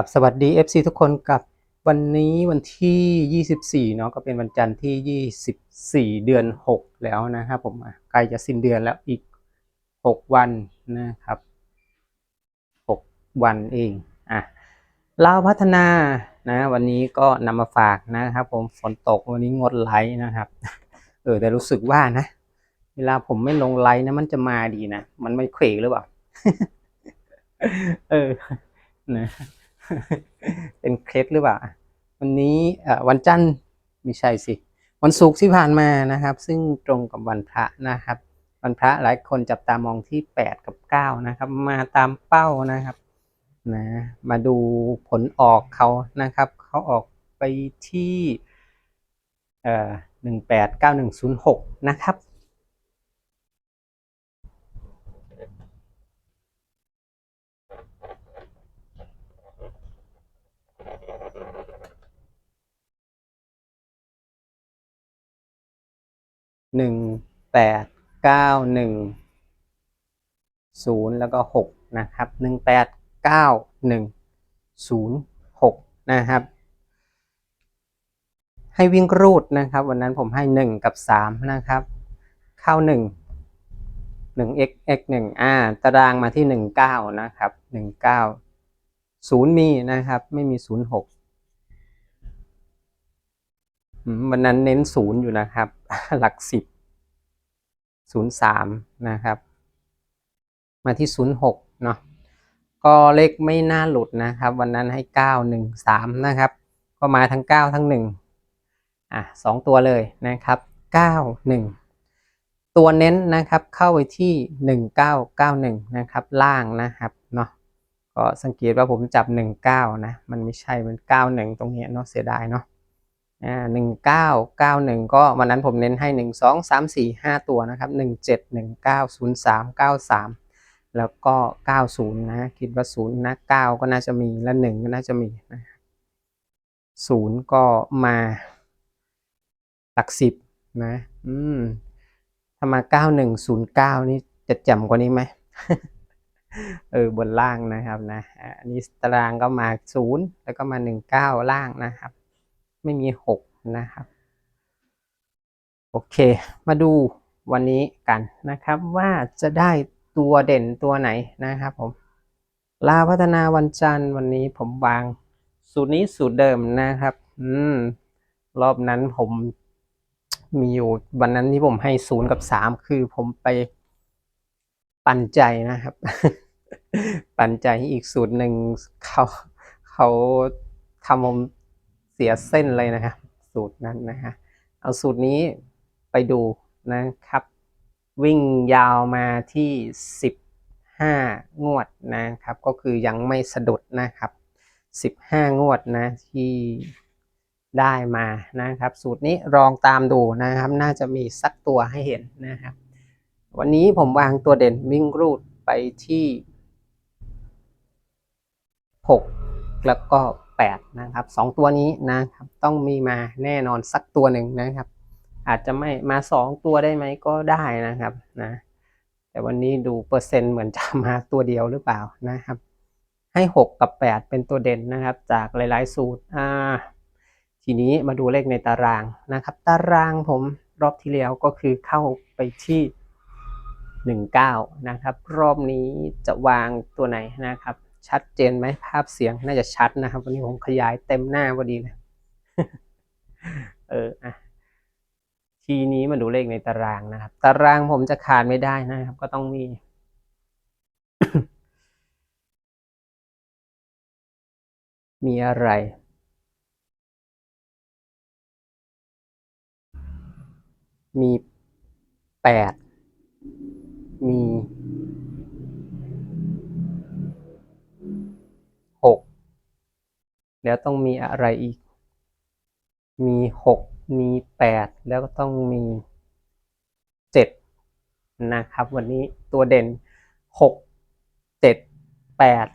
กับสวัสดี FC ทุกคนกับวันนี้วันที่ 24 เนาะก็เป็นวันจันทร์ที่ 24 เดือน 6 แล้วนะครับผมใกล้จะสิ้นเดือนแล้วอีก 6 วันนะครับ 6 วันเองอะลาวพัฒนานะวันนี้ก็นำมาฝากนะครับ ผมฝนตกวันนี้งดไลฟ์นะครับเออแต่รู้สึกว่านะ เวลาผมไม่ลงไลฟ์นะมันจะมาดีนะ มันไม่เขวหรือเปล่า เออนะ เป็นเคล็ดหรือเปล่าวันนี้วันจันทร์ไม่ใช่สิ วันศุกร์ที่ผ่านมานะครับ ซึ่งตรงกับวันพระนะครับ วันพระหลายคนจับตามองที่ 8 กับ 9 นะครับ มาตามเป้านะครับนะมาดูผลออกเขานะครับ เขาออกไปที่เอ่อ189106นะครับ หนึ่งแปดเก้าหนึ่งศูนย์แล้วก็หกนะครับหนึ่งแปดเก้าหนึ่งศูนย์หกนะครับ ให้วิ่งรูดนะครับ วันนั้นผมให้หนึ่งกับสามนะครับ เข้าหนึ่งหนึ่ง x x หนึ่งอ่าตารางมาที่หนึ่งเก้านะครับหนึ่งเก้าศูนย์มีนะครับ ไม่มีศูนย์หก วันนั้นเน้นศูนย์อยู่นะครับ หลักสิบศูนย์สามนะครับ มาที่ศูนย์หกเนาะก็เลขไม่น่าหลุดนะครับ วันนั้นให้เก้าหนึ่งสามนะครับ ก็มาทั้งเก้าทั้งหนึ่งอะสองตัวเลยนะครับเก้าหนึ่งตัวเน้นนะครับเข้าไปที่หนึ่งเก้าเก้าหนึ่งนะครับ ล่างนะครับเนาะก็สังเกตว่าผมจับหนึ่งเก้านะ มันไม่ใช่มันเก้าหนึ่งตรงนี้เนาะเสียดายเนาะ อ่าหนึ่งเก้าเก้าหนึ่งก็วันนั้นผมเน้นให้หนึ่งสองสามสี่ห้าตัวนะครับหนึ่งเจ็ดหนึ่งเก้าศูนย์สามเก้าสามแล้วก็เก้าศูนย์นะคิดว่าศูนย์นะเก้าก็น่าจะมีและหนึ่งก็น่าจะมีนะศูนย์ก็มาหลักสิบนะอืมถ้ามาเก้าหนึ่งศูนย์เก้านี่จะแจ่มกว่านี้ไหมเออบนล่างนะครับนะอันนี้ตารางก็มาศูนย์แล้วก็มาหนึ่งเก้าล่างนะครับ ไม่มีหกนะครับ โอเค มาดูวันนี้กันนะครับว่าจะได้ตัวเด่นตัวไหนนะครับผมลาพัฒนาวันจันทร์วันนี้ผมวางสูตรนี้สูตรเดิมนะครับ อืม รอบนั้นผมมีอยู่วันนั้นที่ผมให้ศูนย์กับสามคือผมไปปั่นใจนะครับ ปั่นใจอีกสูตรหนึ่งเขาเขาทำผม เสียเส้นเลยนะครับสูตรนั้นนะฮะเอาสูตรนี้ไปดูนะครับ วิ่งยาวมาที่สิบห้างวดนะครับ ก็คือยังไม่สะดุดนะครับสิบห้างวดนะที่ได้มานะครับ สูตรนี้ลองตามดูนะครับ น่าจะมีสักตัวให้เห็นนะครับ วันนี้ผมวางตัวเด่นวิ่งรูดไปที่ 6 แล้วก็ 8นะครับสองตัวนี้นะครับต้องมีมาแน่นอนสักตัวหนึ่งนะครับ อาจจะไม่มา 2 ตัวได้ไหมก็ได้นะครับนะแต่วันนี้ดูเปอร์เซ็นต์เหมือนจะมาตัวเดียวหรือเปล่านะครับ ให้ 6 กับ 8 เป็นตัวเด่นนะครับ จากหลาย ๆ สูตรอ่าทีนี้มาดูเลขในตารางนะครับ ตารางผมรอบที่แล้วก็คือเข้าไปที่ 19 นะครับ รอบนี้จะวางตัวไหนนะครับ ชัดเจนไหมภาพเสียงน่าจะชัดนะครับ วันนี้ผมขยายเต็มหน้าพอดีเลยเอออะทีนี้มาดูเลขในตารางนะครับ ตารางผมจะขาดไม่ได้นะครับ ก็ต้องมีมีอะไร มีแปดมี แล้วต้องมีอะไรอีก มีหกมีแปดแล้วก็ต้องมีเจ็ดนะครับ วันนี้ตัวเด่นหกเจ็ดแปด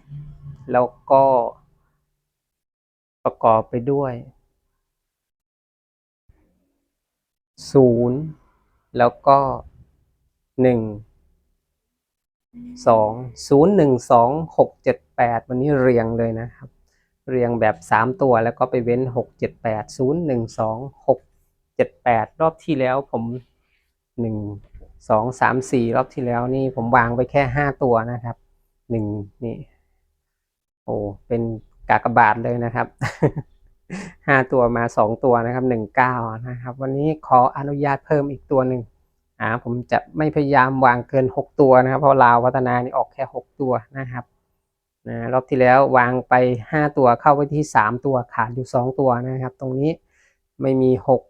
แล้วก็ประกอบไปด้วยศูนย์แล้วก็หนึ่งสองศูนย์หนึ่งสองหกเจ็ดแปดวันนี้เรียงเลยนะครับ เรียงแบบสามตัวแล้วก็ไปเว้นหกเจ็ดแปดศูนย์หนึ่งสองหกเจ็ดแปดรอบที่แล้วผมหนึ่งสองสามสี่รอบที่แล้วนี่ผมวางไว้แค่ห้าตัวนะครับหนึ่งนี่ โอ้เป็นกากบาทเลยนะครับห้าตัวมาสองตัวนะครับหนึ่งเก้านะครับ วันนี้ขออนุญาตเพิ่มอีกตัวหนึ่งอ่าผมจะไม่พยายามวางเกินหกตัวนะครับ เพราะลาวพัฒนานี่ออกแค่หกตัวนะครับ นะรอบที่แล้ววางไปห้าตัวเข้าไปที่สามตัวขาดอยู่สองตัวนะครับ ตรงนี้ไม่มีหก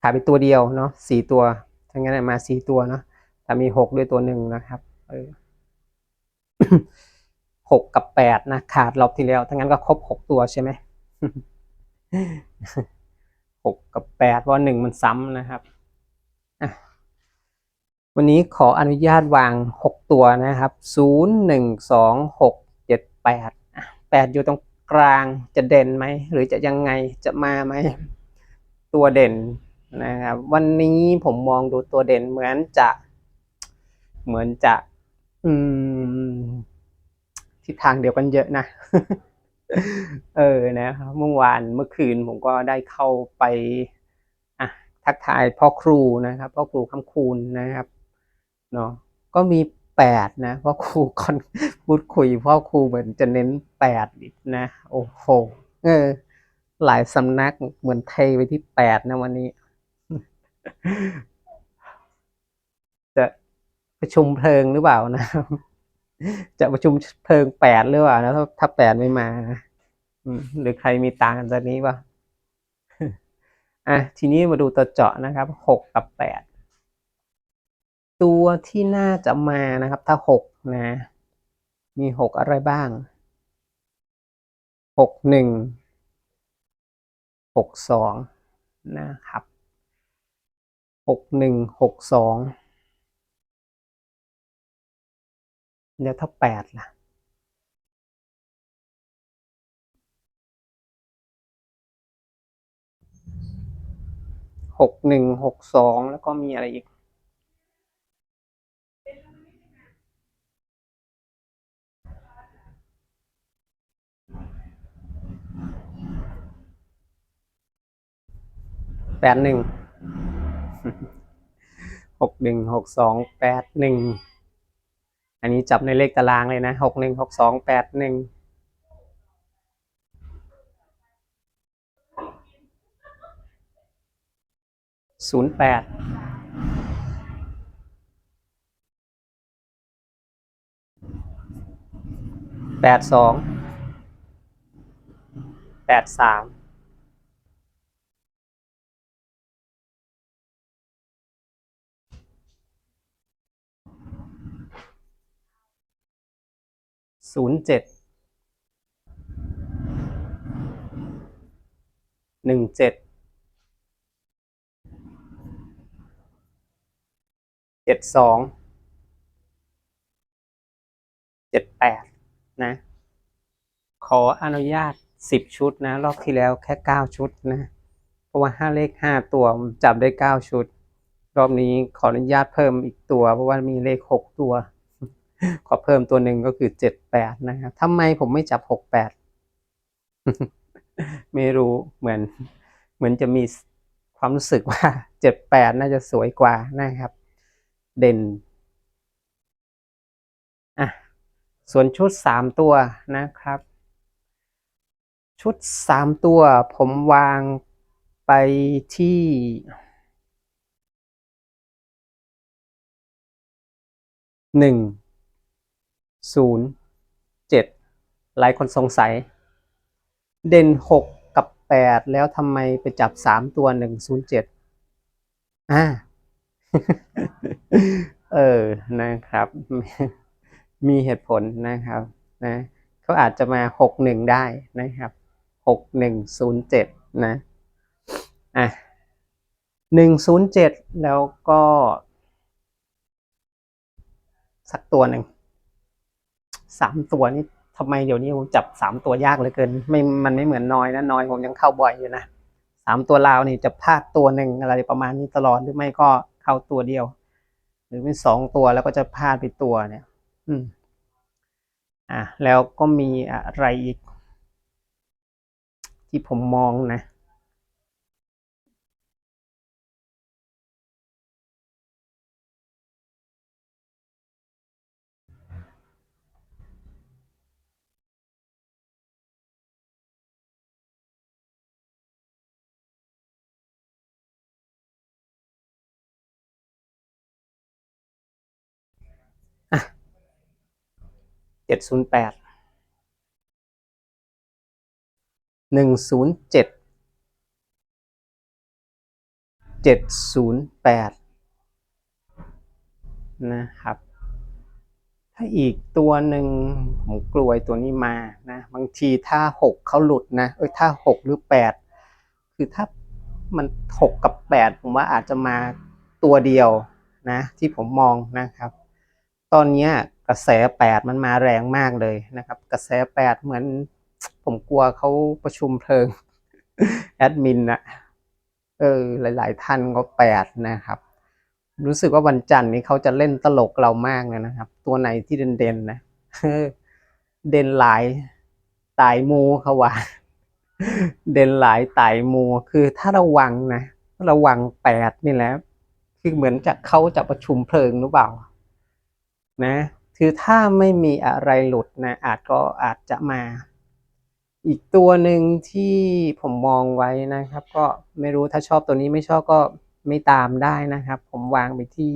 ขาดไปตัวเดียวเนาะสี่ตัวทั้างนั้นมาสี่ตัวเนาะแต่มีหกด้วยตัวหนึ่งนะครับเออหกกับแปดนะขาดรอบที่แล้วทั้างนั้นก็ครบหกตัวใช่ไหมหกกับแปดเพราะหนึ่งมันซ้ำนะครับอะ วันนี้ขออนุญาตวางหกตัวนะครับศูนย์หนึ่งสองหกเจ็ดแปดแปดอยู่ตรงกลางจะเด่นไหม หรือจะยังไงจะมาไหม ตัวเด่นนะครับวันนี้ผมมองดูตัวเด่นเหมือนจะเหมือนจะอืมทิศทางเดียวกันเยอะนะ เออนะครับเมื่อวานเมื่อคืนผมก็ได้เข้าไปอะทักทายพ่อครูนะครับพ่อครูคำคูณนะครับ เนาะก็มีแปดนะเพ่อครูคอนพูดคุยพ่อครูเหมือนจะเน้นแปดอีกนะโอ้โหเออหลายสำนักเหมือนเทไปที่แปดนะวันนี้ จะประชุมเพลิงหรือเปล่านะ จะประชุมเพลิงแปดหรือเปล่านะถ้าถ้าแปดไม่มานะหรือใครมีตังค์ตอนนี้ป่ะอะทีนี้มาดูตัวเจาะนะครับหกกับแปด ตัวที่น่าจะมานะครับ ถ้าหกนะ มีหกอะไรบ้างหกหนึ่งหกสองนะครับหกหนึ่งหกสองแล้วถ้าแปดล่ะหกหนึ่งหกสองแล้วก็มีอะไรอีก แปดหนึ่งหกหนึ่งหกสองแปดหนึ่งอันนี้จับในเลขตารางเลยนะหกหนึ่งหกสองแปดหนึ่งศูนย์แปดแปดสองแปดสาม ศูนย์เจ็ดหนึ่งเจ็ดเจ็ดสองเจ็ดแปดนะ ขออนุญาตสิบชุดนะ รอบที่แล้วแค่เก้าชุดนะ เพราะว่าห้าเลขห้าตัวจับได้เก้าชุด รอบนี้ขออนุญาตเพิ่มอีกตัว เพราะว่ามีเลขหกตัว ขอเพิ่มตัวหนึ่งก็คือเจ็ดแปดนะครับทำไมผมไม่จับหกแปดไม่รู้เหมือน เหมือนจะมีความรู้สึกว่าเจ็ดแปดน่าจะสวยกว่านะครับ เด่นอะส่วนชุดสามตัวนะครับ ชุดสามตัวผมวางไปที่หนึ่ง ศูนย์เจ็ดหลายคนสงสัย เด่นหกกับแปดแล้วทำไมไปจับสามตัวหนึ่งศูนย์เจ็ดอ่าเออนะครับ มีเหตุผลนะครับนะเขาอาจจะมาหกหนึ่งได้นะครับหกหนึ่งศูนย์เจ็ดนะอะหนึ่งศูนย์เจ็ดแล้วก็ สักตัวหนึ่ง สามตัวนี่ทำไมเดี๋ยวนี้ผมจับสามตัวยากเหลือเกิน ไม่มันไม่เหมือนน้อยนะน้อยผมยังเข้าบ่อยอยู่นะสามตัวลาวนี่จะพลาดตัวหนึ่งอะไรประมาณนี้ตลอดหรือไม่ก็เข้าตัวเดียว หรือเป็นสองตัวแล้วก็จะพลาดไปตัวเนี่ย อืม อะแล้วก็มีอะไรอีก ที่ผมมองนะ เจ็ดศูนย์แปดหนึ่งศูนย์เจ็ดเจ็ดศูนย์แปดนะครับ ถ้าอีกตัวหนึ่งผมกลัวตัวนี้มานะบางทีถ้าหกเขาหลุดนะเอ้ยถ้าหกหรือแปดคือถ้ามันหกกับแปดผมว่าอาจจะมาตัวเดียวนะที่ผมมองนะครับ ตอนนี้ กระแสแปดมันมาแรงมากเลยนะครับ กระแสแปดเหมือนผมกลัวเขาประชุมเพลิงแอดมินนะเออหลาย ๆ ท่านก็แปดนะครับ รู้สึกว่าวันจันทร์นี้เขาจะเล่นตลกเรามากเลยนะครับ ตัวไหนที่เด่นๆนะเด่นหลายตายมูเขาว่า เด่นหลายตายมูคือถ้าระวังนะระวังแปดนี่แหละคือเหมือนจะเขาจะประชุมเพลิงหรือเปล่า นะ คือถ้าไม่มีอะไรหลุดนะอาจก็อาจจะมา อีกตัวหนึ่งที่ผมมองไว้นะครับ ก็ไม่รู้ถ้าชอบตัวนี้ไม่ชอบก็ไม่ตามได้นะครับ ผมวางไปที่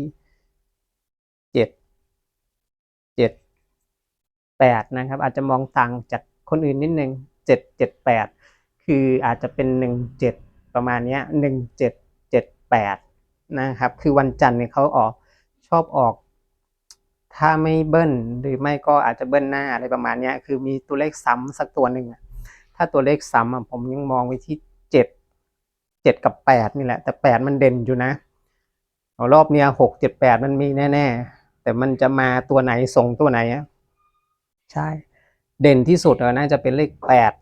เจ็ดเจ็ดแปดนะครับ อาจจะมองต่างจากคนอื่นนิดนึงเจ็ดเจ็ดแปดคืออาจจะเป็นหนึ่งเจ็ดประมาณนี้หนึ่งเจ็ดเจ็ดแปดนะครับ คือวันจันทร์เนี่ยเขาออกชอบออก ถ้าไม่เบิ้ลหรือไม่ก็อาจจะเบิ้ลหน้าอะไรประมาณนี้คือมีตัวเลขซ้ำสักตัวหนึ่งอะถ้าตัวเลขซ้ำอะผมยังมองไว้ที่เจ็ดเจ็ดกับแปดนี่แหละ แต่แปดมันเด่นอยู่นะรอบเนี้ยหกเจ็ดแปดมันมีแน่ ๆ แต่มันจะมาตัวไหนส่งตัวไหนอะใช่ เด่นที่สุดน่าจะเป็นเลขแปด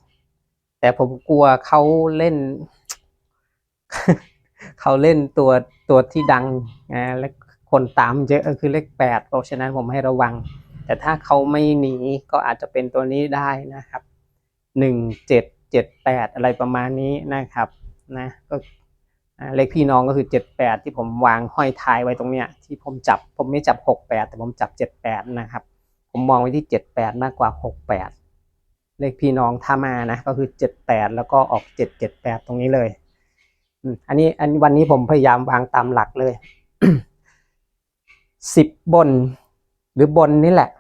แต่ผมกลัวเขาเล่นเขาเล่นตัวตัวที่ดังนะและ คนตามเยอะก็คือเลขแปดเพราะฉะนั้นผมให้ระวัง แต่ถ้าเขาไม่หนีก็อาจจะเป็นตัวนี้ได้นะครับหนึ่งเจ็ดเจ็ดแปดอะไรประมาณนี้นะครับนะก็เลขพี่น้องก็คือเจ็ดแปดที่ผมวางห้อยท้ายไว้ตรงเนี้ยที่ผมจับผมไม่จับหกแปดแต่ผมจับเจ็ดแปดนะครับ ผมมองไว้ที่เจ็ดแปดมากกว่าหกแปดเลขพี่น้องถ้ามานะก็คือเจ็ดแปดแล้วก็ออกเจ็ดเจ็ดแปดตรงนี้เลยอันนี้อันวันนี้ผมพยายามวางตามหลักเลย สิบบน หรือบนนี่แหละ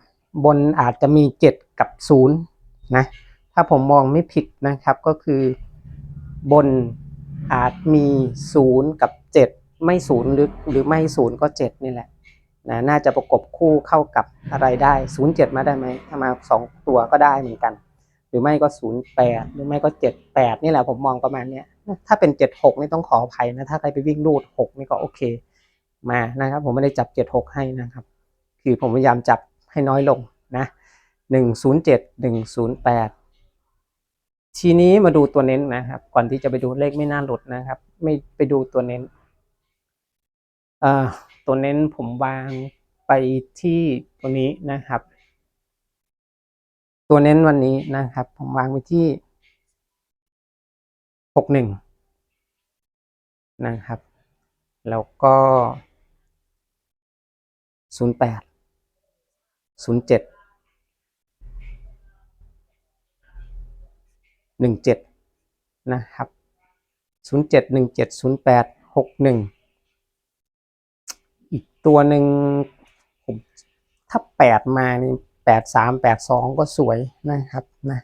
บนอาจจะมีเจ็ดกับศูนย์นะถ้าผมมองไม่ผิดนะครับก็คือบนอาจมีศูนย์กับเจ็ดไม่ศูนย์หรือหรือไม่ศูนย์ก็เจ็ดนี่แหละนะน่าจะประกบคู่เข้ากับอะไรได้ศูนย์เจ็ดมาได้ไหมถ้ามาสองตัวก็ได้เหมือนกัน หรือไม่ก็ศูนย์แปดหรือไม่ก็เจ็ดแปดนี่แหละผมมองประมาณเนี้ยถ้าเป็นเจ็ดหกนี่ต้องขออภัยนะถ้าใครไปวิ่งรูดหกนี่ก็โอเค มานะครับ ผมไม่ได้จับเจ็ดหกให้นะครับ คือผมพยายามจับให้น้อยลงนะหนึ่งศูนย์เจ็ดหนึ่งศูนย์แปดทีนี้มาดูตัวเน้นนะครับ ก่อนที่จะไปดูเลขไม่น่าหลุดนะครับ ไม่ไปดูตัวเน้นตัวเน้นผมวางไปที่ตัวนี้นะครับ ตัวเน้นวันนี้นะครับ ผมวางไว้ที่หกหนึ่งนะครับ แล้วก็ ศูนย์แปดศูนย์เจ็ดหนึ่งเจ็ดนะครับศูนย์เจ็ดหนึ่งเจ็ดศูนย์แปดหกหนึ่งอีกตัวหนึ่งผมถ้าแปดมานี่แปดสามแปดสองก็สวยนะครับนะ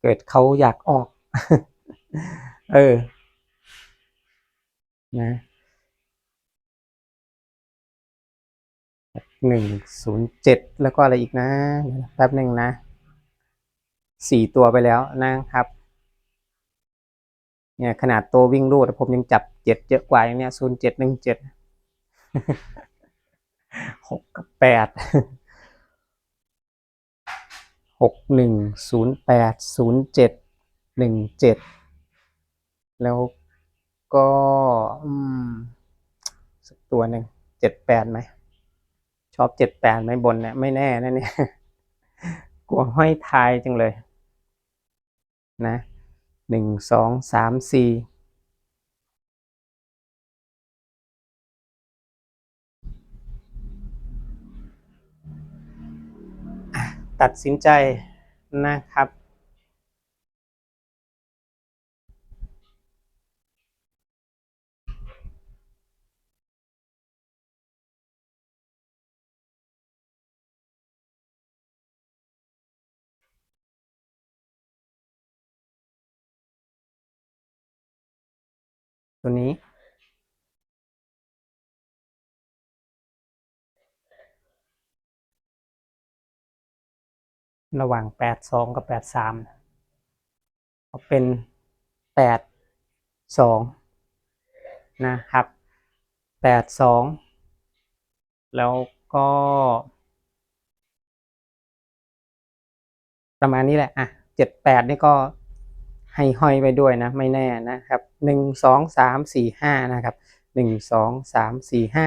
เกิดเขาอยากออก เออ นะ หนึ่งศูนย์เจ็ดแล้วก็อะไรอีกนะแป๊บหนึ่งนะสี่ตัวไปแล้วนะครับ เนี่ยขนาดตัววิ่งรูดผมยังจับเจ็ดเยอะกว่าอย่างเนี้ยศูนย์เจ็ดหนึ่งเจ็ดหกกับแปดหกหนึ่งศูนย์แปดศูนย์เจ็ดหนึ่งเจ็ดแล้วก็อืมสักตัวหนึ่งเจ็ดแปดไหม ชอบเจ็ดแปดไหมบนเนี่ยไม่แน่นะเนี่ยกลัวห้อยทายจังเลย นะหนึ่งสองสามสี่ตัดสินใจนะครับ ตัวนี้ ระหว่างแปดสองกับแปดสามก็เป็นแปดสองนะครับแปดสองแล้วก็ประมาณนี้แหละ อะเจ็ดแปดนี่ก็ ให้ห้อยไปด้วยนะ ไม่แน่นะครับหนึ่งสองสามสี่ห้านะครับหนึ่งสองสามสี่ห้า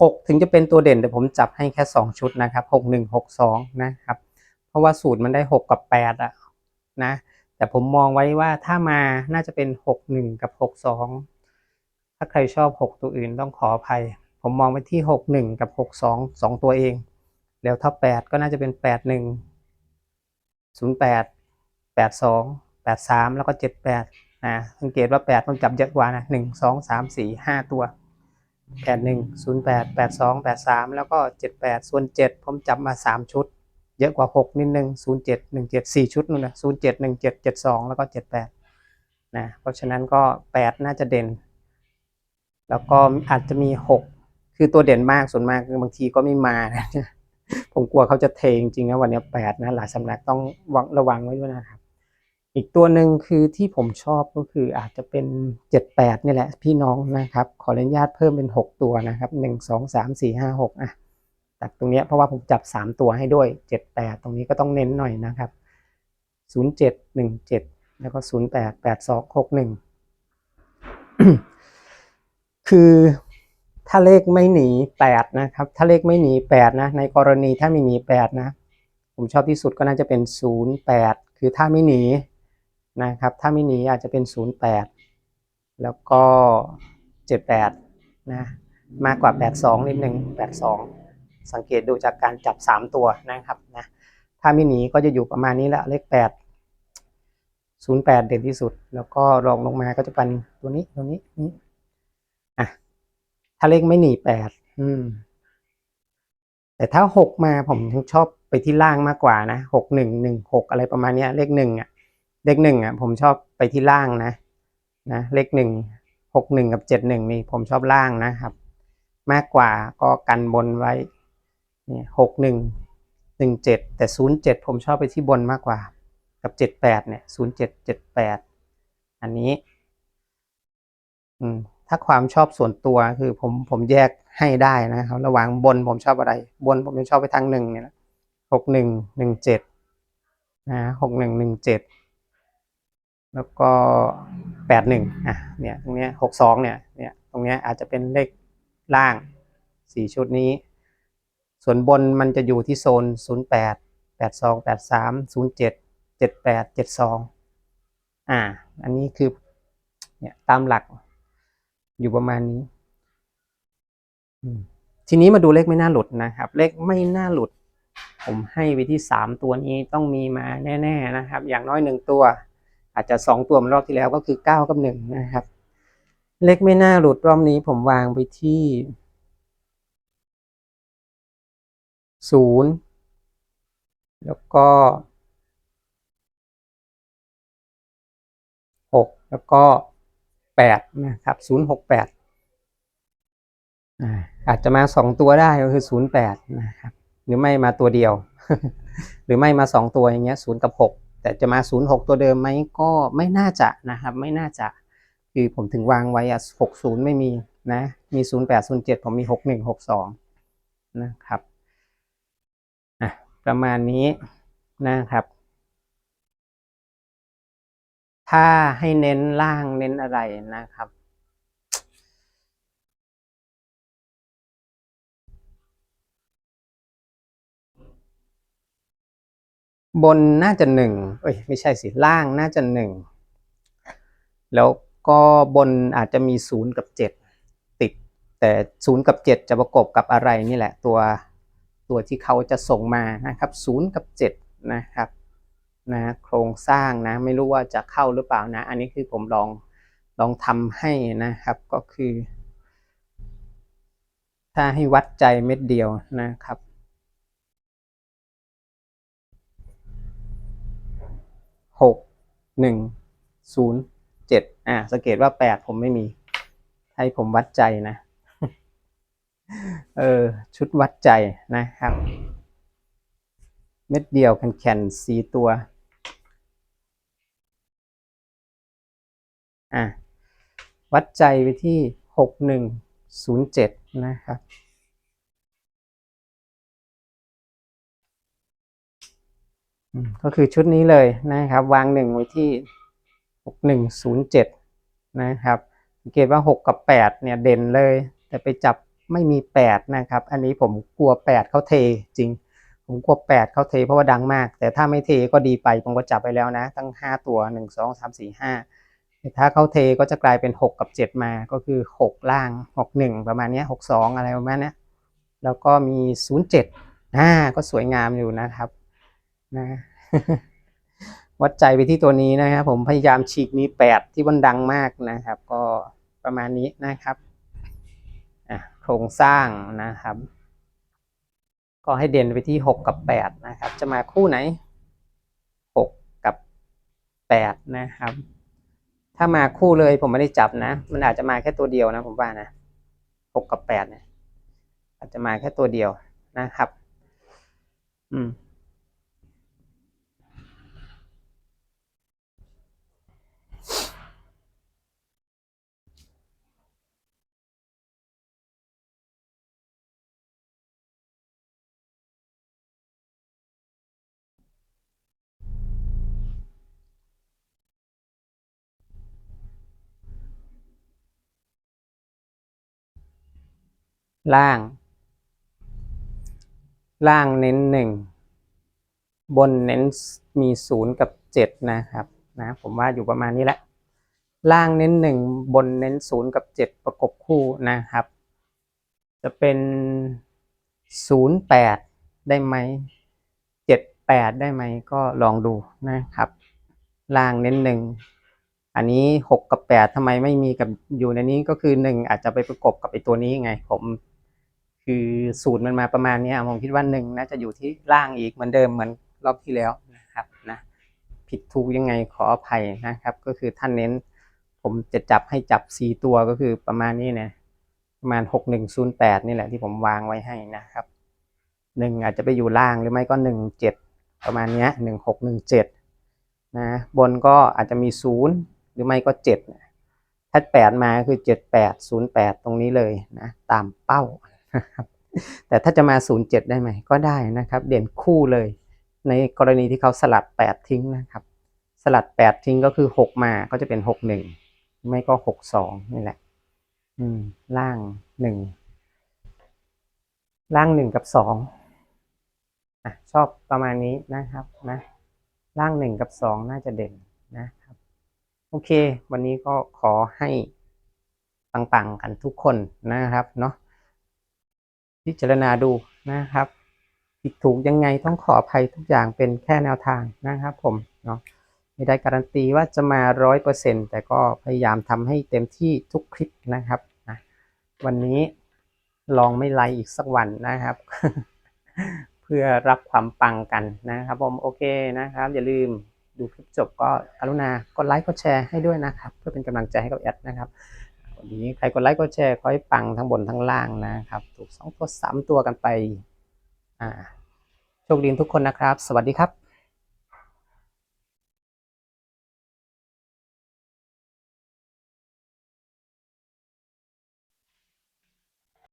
หกถึงจะเป็นตัวเด่นแต่ผมจับให้แค่สองชุดนะครับหกหนึ่งหกสองนะครับ เพราะว่าสูตรมันได้หกกับแปดอะนะ แต่ผมมองไว้ว่าถ้ามาน่าจะเป็นหกหนึ่งกับหกสองถ้าใครชอบหกตัวอื่นต้องขออภัย ผมมองไปที่หกหนึ่งกับหกสองสองตัวเอง แล้วถ้าแปดก็น่าจะเป็นแปดหนึ่งศูนย์แปดแปดสอง ดสามแล้วก็เจ็ดแปดนะสังเกตว่าแปดผมจับเยอะกว่านะหนึ่งสองสามสี่ห้าตัวแปดหนึ่งศูนย์แปดแปดสองแปดสามแล้วก็เจ็ดแปดส่วนเจ็ดผมจับมาสามชุด เยอะกว่าหกนิดนึงศูนย์เจ็ดหนึ่งเจ็ดสี่ชุดนู่นนะศูนย์เจ็ดหนึ่งเจ็ดเจ็ดสองแล้วก็เจ็ดแปดนะเพราะฉะนั้นก็แปดน่าจะเด่น แล้วก็อาจจะมีหกคือตัวเด่นมากส่วนมากบางทีก็ไม่มานะผมกลัวเขาจะเทจริงๆนะวันนี้แปดนะหลายสำนักต้องระวังไว้ด้วยนะครับ อีกตัวหนึ่งคือที่ผมชอบก็คืออาจจะเป็นเจ็ดแปดนี่แหละ พี่น้องนะครับ ขออนุญาตเพิ่มเป็นหกตัวนะครับหนึ่งสองสามสี่ห้าหกอะตัดตรงนี้เพราะว่าผมจับสามตัวให้ด้วยเจ็ดแปดตรงนี้ก็ต้องเน้นหน่อยนะครับศูนย์เจ็ดหนึ่งเจ็ดแล้วก็ศูนย์แปดแปดสองหกหนึ่งคือถ้าเลขไม่หนีแปดนะครับ ถ้าเลขไม่หนีแปดนะ ในกรณีถ้าไม่หนีแปดนะ ผมชอบที่สุดก็น่าจะเป็นศูนย์แปดคือถ้าไม่หนี นะครับ ถ้าไม่หนีอาจจะเป็นศูนย์แล้วก็เจ็ดแปดนะ มากกว่าแปดสองนิดหนึ่งแปดสองสังเกตดูจากการจับสามตัวนะครับนะ ถ้าไม่หนีก็จะอยู่ประมาณนี้แหละ เลขแปดศูนย์แปดเด่นที่สุด แล้วก็รองลงมาก็จะเป็นตัวนี้ ตัวนี้ นี้ อะ ถ้าเลขไม่หนีแปดอืม แต่ถ้าหกมาผมชอบไปที่ล่างมากกว่านะหกหนึ่งหนึ่งหกอะไรประมาณนี้เลขหนึ่งอะ เลขหนึ่งอะผมชอบไปที่ล่างนะนะเลขหนึ่งหกหนึ่งกับเจ็ดหนึ่งนี่ผมชอบล่างนะครับ มากกว่าก็กันบนไว้เนี่ยหกหนึ่งหนึ่งเจ็ดแต่ศูนย์เจ็ดผมชอบไปที่บนมากกว่า กับเจ็ดแปดเนี่ยศูนย์เจ็ดเจ็ดแปดอันนี้อืมถ้าความชอบส่วนตัวคือผมผมแยกให้ได้นะครับ ระหว่างบนผมชอบอะไร บนผมจะชอบไปทางหนึ่งเนี่ยนะหกหนึ่งหนึ่งเจ็ดนะหกหนึ่งหนึ่งเจ็ด แล้วก็แปดหนึ่งอะเนี่ยตรงเนี้ยหกสองเนี่ยเนี่ยตรงเนี้ยอาจจะเป็นเลขล่างสี่ชุดนี้ ส่วนบนมันจะอยู่ที่โซนศูนย์แปดแปดสองแปดสามศูนย์เจ็ดเจ็ดแปดเจ็ดสองอ่าอันนี้คือเนี่ยตามหลักอยู่ประมาณนี้ทีนี้มาดูเลขไม่น่าหลุดนะครับ เลขไม่น่าหลุด ผมให้ไปที่สามตัวนี้ต้องมีมาแน่ ๆนะครับ อย่างน้อยหนึ่งตัว อาจจะสองตัวหมือนรอบที่แล้วก็คือเก้ากับหนึ่งนะครับ เลขไม่น่าหลุดรอบนี้ผมวางไปที่ศูนย์แล้วก็หกแล้วก็แปดนะครับศูนย์หกแปดอาจจะมาสองตัวได้ก็คือศูนย์แปดนะครับ หรือไม่มาตัวเดียว หรือไม่มาสองตัวอย่างเงี้ยศูนย์กับหก แต่จะมา 06 ตัวเดิมไหมก็ไม่น่าจะนะครับ ไม่น่าจะคือผมถึงวางไว้อะ60 ไม่มีนะมี 08 07 ผมมี 61 62 นะครับอะประมาณนี้นะครับ ถ้าให้เน้นล่างเน้นอะไรนะครับ บนน่าจะหนึ่งเอ้ยไม่ใช่สิล่างน่าจะหนึ่งแล้วก็บนอาจจะมีศูนย์กับเจ็ดติด แต่ศูนย์กับเจ็ดจะประกบกับอะไรนี่แหละตัวตัวที่เขาจะส่งมานะครับศูนย์กับเจ็ดนะครับนะโครงสร้างนะไม่รู้ว่าจะเข้าหรือเปล่านะ อันนี้คือผมลองลองทำให้นะครับก็คือ ถ้าให้วัดใจเม็ดเดียวนะครับ หกหนึ่งศูนย์เจ็ดอ่าสังเกตว่าแปดผมไม่มี ให้ผมวัดใจนะ เออ ชุดวัดใจนะครับ เม็ดเดียวแข็งๆสีตัว อะวัดใจไปที่หกหนึ่งศูนย์เจ็ดนะครับ ก็คือชุดนี้เลยนะครับ วางหนึ่งไว้ที่หกหนึ่งศูนย์เจ็ดนะครับสังเกตว่าหกกับแปดเนี่ยเด่นเลย แต่ไปจับไม่มีแปดนะครับ อันนี้ผมกลัวแปดเขาเทจริง ผมกลัวแปดเขาเทเพราะว่าดังมาก แต่ถ้าไม่เทก็ดีไปผมก็จับไปแล้วนะ ตั้งห้าตัวหนึ่งสองสามสี่ห้าถ้าเขาเทก็จะกลายเป็นหกกับเจ็ดมาก็คือหกล่างหกหนึ่งประมาณนี้หกสองอะไรประมาณนี้แล้วก็มีศูนย์เจ็ดอ่าก็สวยงามอยู่นะครับ นะวัดใจไปที่ตัวนี้นะครับผมพยายามฉีกนี้แปดที่มันดังมากนะครับ ก็ประมาณนี้นะครับโครงสร้างนะครับ ก็ให้เด่นไปที่หกกับแปดนะครับ จะมาคู่ไหนหกกับแปดนะครับ ถ้ามาคู่เลยผมไม่ได้จับนะ มันอาจจะมาแค่ตัวเดียวนะผมว่านะหกกับแปดเนี่ยอาจจะมาแค่ตัวเดียวนะครับ อืม ล่าง ล่างเน้นหนึ่งบนเน้นมีศูนย์กับเจ็ดนะครับนะผมว่าอยู่ประมาณนี้แหละ ล่างเน้นหนึ่งบนเน้นศูนย์กับเจ็ดประกบคู่นะครับ จะเป็นศูนย์แปดได้ไหมเจ็ดแปดได้ไหมก็ลองดูนะครับ ล่างเน้นหนึ่งอันนี้หกกับแปดทำไมไม่มีกับอยู่ในนี้ก็คือหนึ่งอาจจะไปประกบกับไอตัวนี้ไง ผม คือสูตรมันมาประมาณนี้ผมคิดว่าหนึ่งน่าจะอยู่ที่ล่างอีกเหมือนเดิมเหมือนรอบที่แล้วนะครับนะผิดถูกยังไงขออภัยนะครับ ก็คือท่านเน้น ผมจะจับให้จับสี่ตัวก็คือประมาณนี้นะประมาณหกหนึ่งศูนย์แปดนี่แหละที่ผมวางไว้ให้นะครับหนึ่งอาจจะไปอยู่ล่างหรือไม่ก็หนึ่งเจ็ดประมาณนี้ยหนึ่งหกหนึ่งเจ็ดนะบนก็อาจจะมีศูนย์หรือไม่ก็เจ็ดถ้าแปดมาคือเจ็ดแปดศูนย์แปดตรงนี้เลยนะตามเป้า นะครับแต่ถ้าจะมาศูนย์เจ็ดได้ไหมก็ได้นะครับ เด่นคู่เลย ในกรณีที่เขาสลัดแปดทิ้งนะครับ สลัดแปดทิ้งก็คือหกมาก็จะเป็นหกหนึ่งไม่ก็หกสองนี่แหละ อืม ล่างหนึ่งล่างหนึ่งกับสองอะชอบประมาณนี้นะครับนะ ล่างหนึ่งกับสองน่าจะเด่นนะครับ โอเค วันนี้ก็ขอให้ปังๆกันทุกคนนะครับเนาะ พิจารณาดูนะครับผิดถูกยังไงต้องขออภัยทุกอย่างเป็นแค่แนวทางนะครับผมเนาะไม่ได้การันตีว่าจะมาร้อยเปอร์เซ็นแต่ก็พยายามทำให้เต็มที่ทุกคลิปนะครับนะวันนี้ลองไม่ไลฟ์อีกสักวันนะครับ เพื่อรับความปังกันนะครับผมโอเคนะครับ อย่าลืมดูคลิปจบก็กรุณากดไลค์กดแชร์ให้ด้วยนะครับ เพื่อเป็นกำลังใจให้กับแอดนะครับ วันนี้ใครกดไลค์กดแชร์ขอให้ปังทั้งบนทั้งล่างนะครับ ถูกสองตัวสามตัวกันไป อ่า โชคดีทุกคนนะครับ สวัสดีครับ